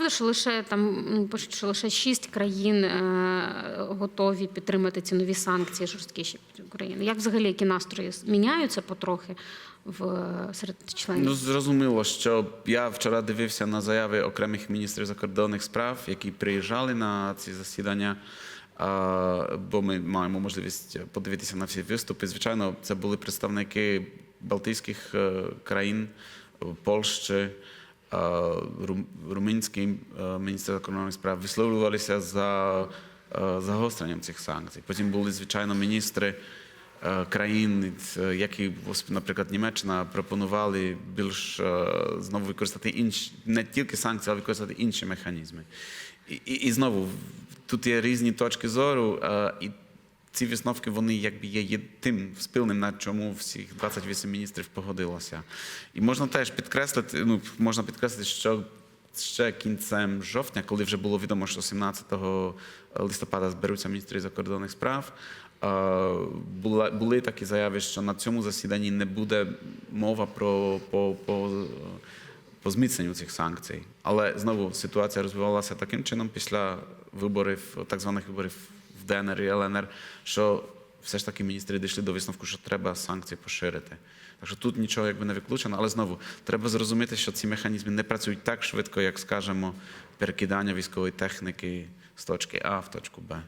правда, що лише там ну, пишуть, що лише шість країн е, готові підтримати ці нові санкції жорсткіші України? Як взагалі які настрої міняються потрохи в серед членів? Ну, зрозуміло, що я вчора дивився на заяви окремих міністрів закордонних справ, які приїжджали на ці засідання. Бо ми маємо можливість подивитися на всі виступи. Звичайно, це були представники Балтійських е, країн, Польщі, румунський міністр закордонних справ висловлювалися за загостренням цих санкцій. Потім були, звичайно, міністри країн, які, наприклад, Німеччина пропонували більш знову використати інші не тільки санкції, але використати інші механізми. І, і, і знову тут є різні точки зору, і ці висновки вони якби є тим спільним, на чому всіх 28 міністрів погодилося. І можна теж підкреслити, ну можна підкреслити, що ще кінцем жовтня, коли вже було відомо, що 17 листопада зберуться міністри закордонних справ. е, Були такі заяви, що на цьому засіданні не буде мова про по, по, по зміцненню цих санкцій. Але знову ситуація розвивалася таким чином після виборів, так званих виборів в ДНР і ЛНР, що все ж таки міністри дійшли до висновку, що треба санкції поширити. Так що тут нічого якби не виключено, але знову треба зрозуміти, що ці механізми не працюють так швидко, як скажемо, перекидання військової техніки з точки А в точку Б.